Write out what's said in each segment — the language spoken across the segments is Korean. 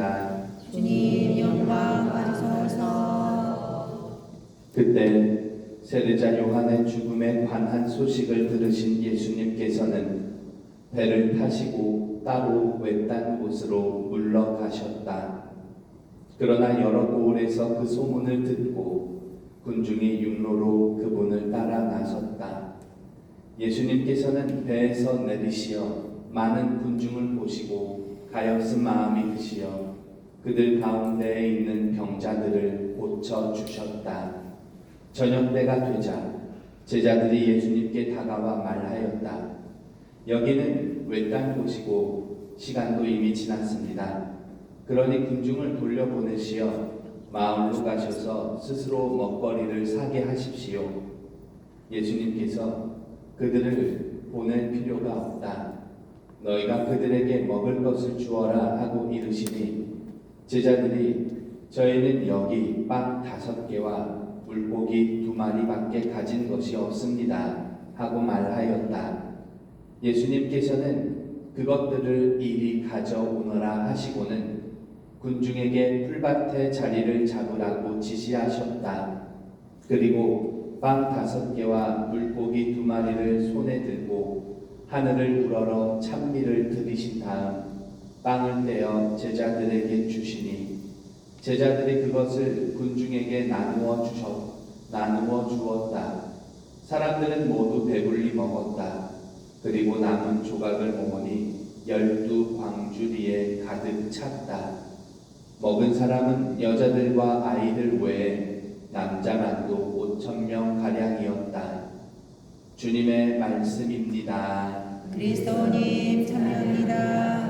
받으시리이다. 주님 영광 받으소서 그때 세례자 요한의 죽음에 관한 소식을 들으신 예수님께서는 배를 타시고 따로 외딴 곳으로 물러가셨다. 그러나 여러 고을에서 그 소문을 듣고 군중이 육로로 그분을 따라 나섰다. 예수님께서는 배에서 내리시어 많은 군중을 보시고 가엾은 마음이 드시어 그들 가운데에 있는 병자들을 고쳐 주셨다. 저녁 때가 되자 제자들이 예수님께 다가와 말하였다. 여기는 외딴 곳이고 시간도 이미 지났습니다. 그러니 군중을 돌려보내시어 마을로 가셔서 스스로 먹거리를 사게 하십시오. 예수님께서 그들을 보낼 필요가 없다. 너희가 그들에게 먹을 것을 주어라 하고 이르시니 제자들이 저희는 여기 빵 다섯 개와 물고기 두 마리밖에 가진 것이 없습니다. 하고 말하였다. 예수님께서는 그것들을 이리 가져오너라 하시고는 군중에게 풀밭에 자리를 잡으라고 지시하셨다. 그리고 빵 다섯 개와 물고기 두 마리를 손에 들고 하늘을 우러러 찬미를 들이신 다음 빵을 떼어 제자들에게 주시니 제자들이 그것을 군중에게 나누어 주셨 나누어 주었다. 사람들은 모두 배불리 먹었다. 그리고 남은 조각을 모으니 열두 광주리에 가득 찼다. 먹은 사람은 여자들과 아이들 외에 남자만도 오천 명 가량이었다. 주님의 말씀입니다. 그리스도님 참여합니다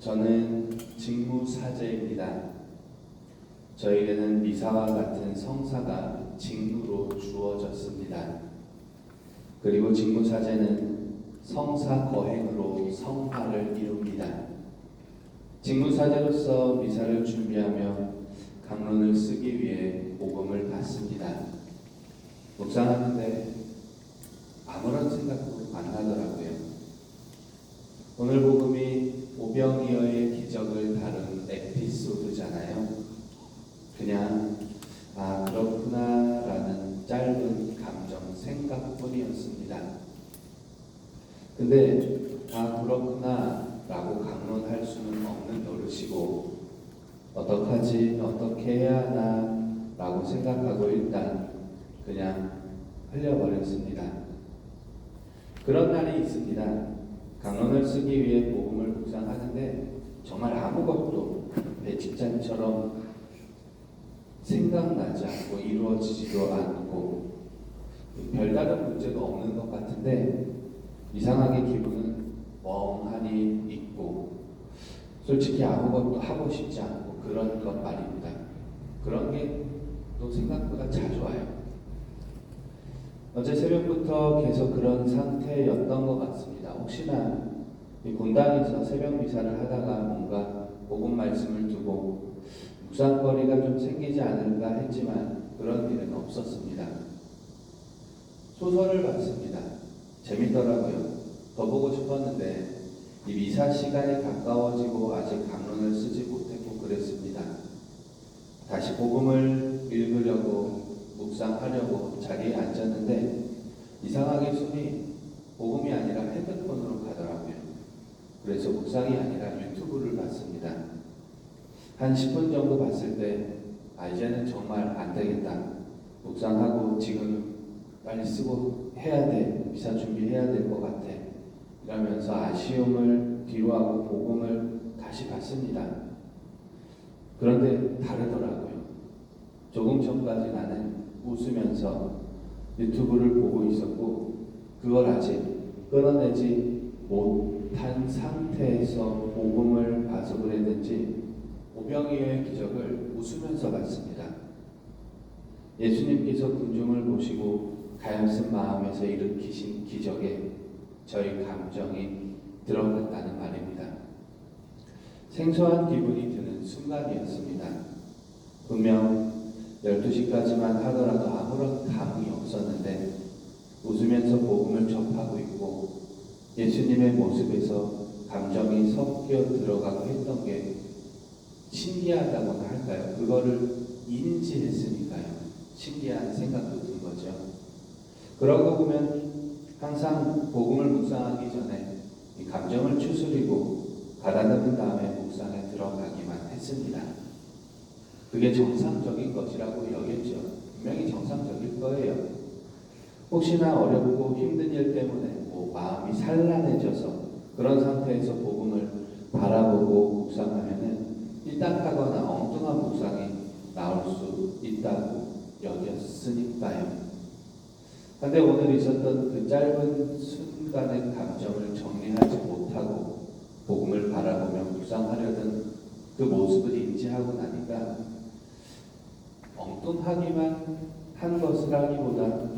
저는 직무사제입니다. 저에게는 미사와 같은 성사가 직무로 주어졌습니다. 그리고 직무사제는 성사 거행으로 성화를 이룹니다. 직무사제로서 미사를 준비하며 강론을 쓰기 위해 복음을 받습니다. 묵상하는데 아무런 생각도 안 나더라고요. 오늘 복음이 오병 기적을 다룬 에피소드잖아요. 그냥 아 그렇구나라는 짧은 감정 생각뿐이었습니다. 근데 아 그렇구나라고 강론할 수는 없는 노릇이고 어떡하지 어떻게 해야 하나 라고 생각하고 일단 그냥 흘려버렸습니다. 그런 날이 있습니다. 강론을 쓰기 위해 복음을 묵상하는데 정말 아무것도 배직장처럼 생각나지 않고 이루어지지도 않고 별다른 문제가 없는 것 같은데 이상하게 기분은 멍하니 있고 솔직히 아무것도 하고 싶지 않고 그런 것 말입니다. 그런 게 또 생각보다 자주 와요. 어제 새벽부터 계속 그런 상태였던 것 같습니다. 혹시나 이 본당에서 새벽 미사를 하다가 뭔가 복음 말씀을 두고 묵상거리가 좀 생기지 않을까 했지만 그런 일은 없었습니다. 소설을 봤습니다. 재밌더라고요. 더 보고 싶었는데 이 미사 시간이 가까워지고 아직 강론을 쓰지 못했고 그랬습니다. 다시 복음을 읽으려고 묵상하려고 자리에 앉았는데 이상하게 손이 복음이 아니라 핸드폰으로 가더라고요. 그래서 묵상이 아니라 유튜브를 봤습니다. 한 10분 정도 봤을 때, 아, 이제는 정말 안 되겠다. 묵상하고 지금 빨리 쓰고 해야 돼. 미사 준비해야 될 것 같아. 이러면서 아쉬움을 뒤로 하고 복음을 다시 봤습니다. 그런데 다르더라고요. 조금 전까지 나는 웃으면서 유튜브를 보고 있었고, 그걸 아직 끊어내지 못한 상태에서 복음을 봐서 그랬는지 오병이어의 기적을 웃으면서 봤습니다. 예수님께서 군중을 보시고 가엾은 마음에서 일으키신 기적에 저희 감정이 들어갔다는 말입니다. 생소한 기분이 드는 순간이었습니다. 분명 12시까지만 하더라도 아무런 감흥이 없었는데 웃으면서 복음을 접하고 있고 예수님의 모습에서 감정이 섞여 들어가고 했던 게 신기하다고나 할까요? 그거를 인지했으니까요. 신기한 생각도 든 거죠. 그러고 보면 항상 복음을 묵상하기 전에 이 감정을 추스리고 가다듬은 다음에 묵상에 들어가기만 했습니다. 그게 정상적인 것이라고 여겼죠. 분명히 정상적일 거예요. 혹시나 어렵고 힘든 일 때문에 뭐 마음이 산란해져서 그런 상태에서 복음을 바라보고 묵상하면은 엉뚱한 묵상이 나올 수 있다고 여겼으니까요. 근데 오늘 있었던 그 짧은 순간의 감정을 정리하지 못하고 복음을 바라보며 묵상하려던 그 모습을 인지하고 나니까 엉뚱하기만 한 것을 하기보다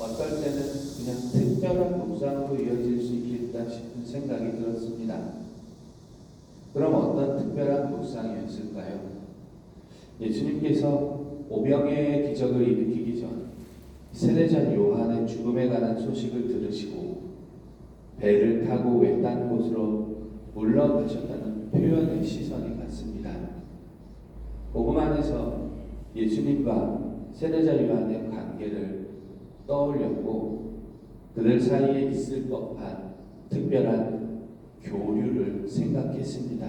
어떨 때는 그냥 특별한 묵상으로 이어질 수 있겠다 싶은 생각이 들었습니다. 그럼 어떤 특별한 묵상이었을까요? 예수님께서 오병의 기적을 일으키기 전 세례자 요한의 죽음에 관한 소식을 들으시고 배를 타고 외딴 곳으로 물러가셨다는 표현의 시선이 같습니다. 복음 안에서 예수님과 세례자 요한의 관계를 떠올렸고 그들 사이에 있을 법한 특별한 교류를 생각했습니다.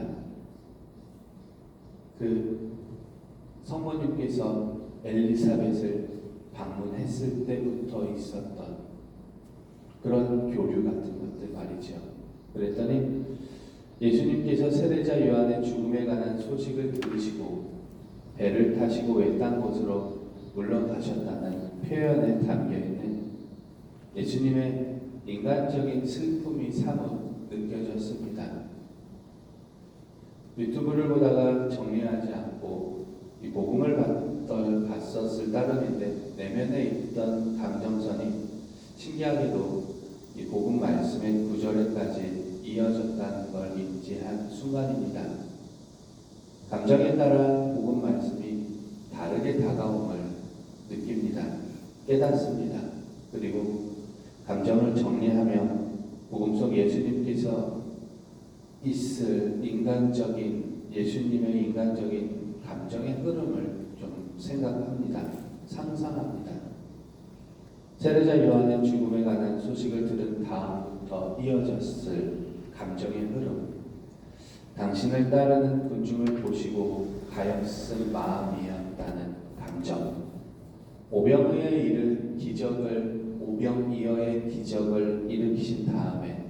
그 성모님께서 엘리사벳을 방문했을 때부터 있었던 그런 교류 같은 것들 말이죠. 그랬더니 예수님께서 세례자 요한의 죽음에 관한 소식을 들으시고 배를 타시고 외딴 곳으로 물러가셨다는 표현에 담겨 있는 예수님의 인간적인 슬픔이 사뭇 느껴졌습니다. 유튜브를 보다가 정리하지 않고 이 복음을 봤던, 봤었을 따름인데 내면에 있던 감정선이 신기하게도 이 복음 말씀의 구절에까지 이어졌다는 걸 인지한 순간입니다. 감정에 따라 복음 말씀이 다르게 다가옴을 느낍니다. 깨닫습니다. 그리고 감정을 정리하며 복음 속 예수님께서 있을 인간적인 예수님의 인간적인 감정의 흐름을 좀 생각합니다. 상상합니다. 세례자 요한의 죽음에 관한 소식을 들은 다음부터 이어졌을 감정의 흐름. 당신을 따르는 군중을 보시고 가엾은 마음이었다는 감정. 오병이어의 일을 기적을 오병이어의 기적을 일으키신 다음에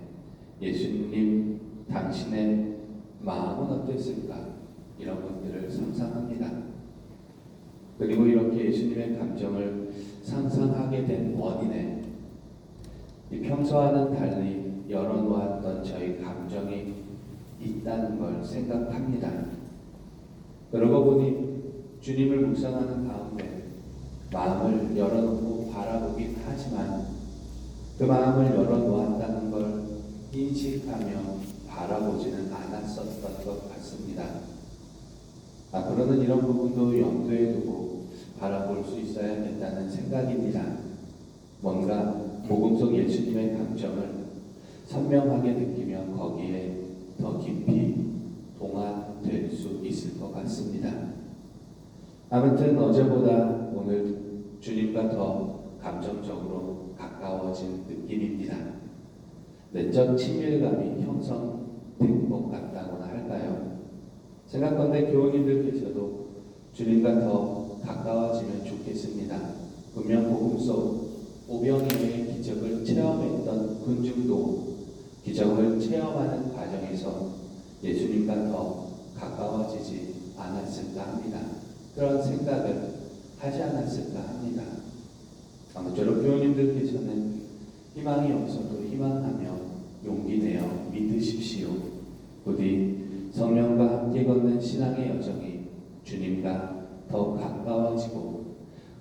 예수님 당신의 마음은 어땠을까 이런 것들을 상상합니다. 그리고 이렇게 예수님의 감정을 상상하게 된 원인에 이 평소와는 달리 열어놓았던 저희 감정이 있다는 걸 생각합니다. 그러고 보니 주님을 묵상하는 가운데 마음을 열어놓고 바라보긴 하지만 그 마음을 열어놓았다는 걸 인식하며 바라보지는 않았었던 것 같습니다. 앞으로는 이런 부분도 염두에 두고 바라볼 수 있어야겠다는 생각입니다. 뭔가 복음 속 예수님의 감정을 선명하게 느끼며 거기에 더 깊이 동화될 수 있을 것 같습니다. 아무튼 어제보다 오늘 주님과 더 감정적으로 가까워진 느낌입니다. 내적 친밀감이 형성된 것 같다고나 할까요? 생각건대 교우님들께서도 주님과 더 가까워지면 좋겠습니다. 분명 복음 속 오병이어의 기적을 체험했던 군중도 기적을 체험하는 과정에서 예수님과 더 가까워지지 않았을까 합니다. 그런 생각을 하지 않았을까 합니다. 아무쪼록 교우님들께서는 희망이 없어도 희망하며 용기 내어 믿으십시오. 부디 성령과 함께 걷는 신앙의 여정이 주님과 더 가까워지고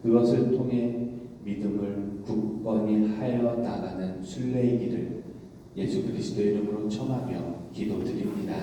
그것을 통해 믿음을 굳건히 하여 나가는 순례의 길을 예수 그리스도 이름으로 청하며 기도드립니다.